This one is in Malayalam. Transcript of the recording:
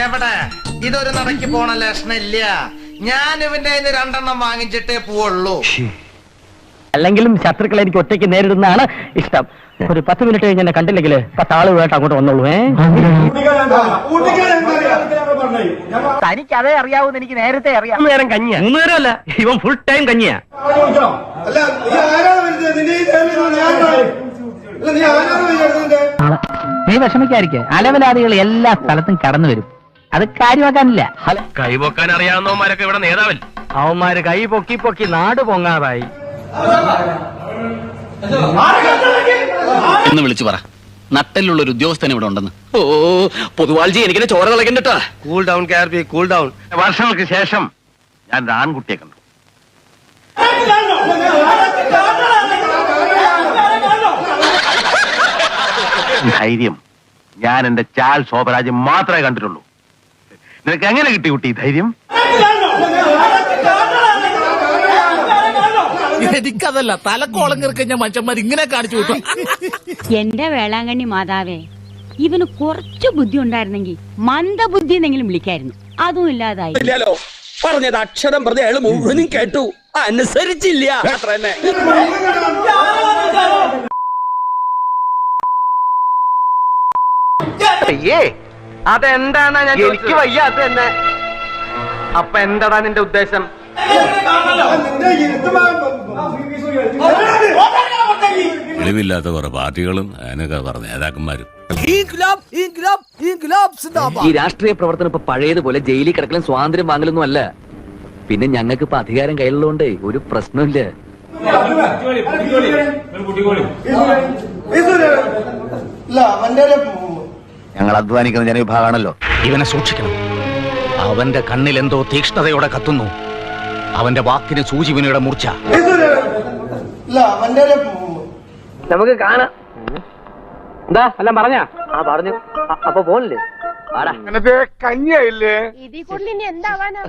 എവിടെ? ഇതൊരു നടക്ക് പോണ ലക്ഷണം ഇല്ല ഞാൻ ഇവന്റെ അതിന് രണ്ടെണ്ണം വാങ്ങിച്ചിട്ടേ പോവുള്ളൂ. അല്ലെങ്കിലും ശത്രുക്കളെ എനിക്ക് ഒറ്റയ്ക്ക് നേരിടുന്നതാണ് ഇഷ്ടം. ഒരു പത്ത് മിനിറ്റ് കഴിഞ്ഞ് എന്നെ കണ്ടില്ലെങ്കിൽ പത്ത് ആളുകളായിട്ട് അങ്ങോട്ട് വന്നോളൂ ഏ? തനിക്ക് അതേ അറിയാവൂന്ന് എനിക്ക് നേരത്തെ അറിയാം. നേരം കഞ്ഞിയാ. മൂന്ന് അല്ല ഇവൻ ഫുൾ ടൈം കഞ്ഞിയാ. അല്ല നീ ആരാണ് നീ ആരാണ് വിഷമിക്കാതിരിക്കെ. അലവലാദികൾ എല്ലാ സ്ഥലത്തും കടന്നു വരും. അത് കാര്യമാക്കാനില്ല. കൈപൊക്കാൻ അറിയാവുന്നവന്മാരൊക്കെ ഇവിടെ നേതാവല്ലേ അവന്മാര് കൈ പൊക്കി പൊക്കി നാട് പൊങ്ങാതായി. എന്ന് വിളിച്ചു പറ. നട്ടലുള്ള ഒരു ഉദ്യോഗസ്ഥൻ ഇവിടെ ഉണ്ടെന്ന്. ഓ പൊതുവാൾജി എനിക്കിനെ ചോര തിളക്കണ്ടട്ടാ. Cool down K R P cool down വർഷങ്ങൾക്ക് ശേഷം ഞാൻ ഒരു ആൺകുട്ടിയെ കണ്ടു. ധൈര്യം. ഞാൻ എന്റെ ചാൽ ശോഭരാജ് മാത്രമേ കണ്ടിട്ടുള്ളൂ. നിനക്ക് എങ്ങനെ കിട്ടി കുട്ടി ധൈര്യം? എനിക്കതല്ല തലക്കോളം കിറക്കഞ്ഞ മനുഷ്യന്മാർ ഇങ്ങനെ കാണിച്ചു വിട്ടു എന്റെ വേളാങ്കണ്ണി മാതാവേ ഇവന് കുറച്ച് ബുദ്ധി ഉണ്ടായിരുന്നെങ്കിൽ മന്ദബുദ്ധി എന്നെങ്കിലും വിളിക്കായിരുന്നു. അതും ഇല്ലാതായി. ഇല്ലല്ലോ. പറഞ്ഞത് അക്ഷരം പ്രതി അയാൾ മുഴുവനും കേട്ടു. അനുസരിച്ചില്ല. അത്ര തന്നെ. അയ്യേ അതെന്താണ് ഞാൻ എനിക്ക് വയ്യാത്ത തന്നെ അപ്പൊ എന്താടാ നിന്റെ ഉദ്ദേശം നിന്റെ ഇരുത്തുമാ- വെളിവില്ലാത്ത കുറെ പാർട്ടികളും അതിനൊക്കെ കുറെ നേതാക്കന്മാരും ഈ രാഷ്ട്രീയ പ്രവർത്തനം ഇപ്പൊ പഴയതുപോലെ ജയിലിൽ കിടക്കലും സ്വാതന്ത്ര്യം വാങ്ങലൊന്നും അല്ല പിന്നെ ഞങ്ങൾക്ക് ഇപ്പൊ അധികാരം കയ്യിലുള്ളതുകൊണ്ട് ഒരു പ്രശ്നമില്ല. ഇല്ല അവന്റെ ഞങ്ങൾ അധ്വാനിക്കുന്ന ജനവിഭാഗമാണല്ലോ. ഇവനെ സൂക്ഷിക്കണം. അവന്റെ കണ്ണിൽ എന്തോ തീക്ഷ്ണതയോടെ കത്തുന്നു. അവന്റെ വാക്കിന് സൂചിവിനയുടെ മൂർച്ച. ഇല്ല അവന്റെ ഒരു നമുക്ക് കാണാം. എന്താ എല്ലാം പറഞ്ഞാ? ആ പറഞ്ഞു. അപ്പൊ പോണില്ലേ? ഇതിൽ കൂടുതൽ ഇനി എന്താവാനാ?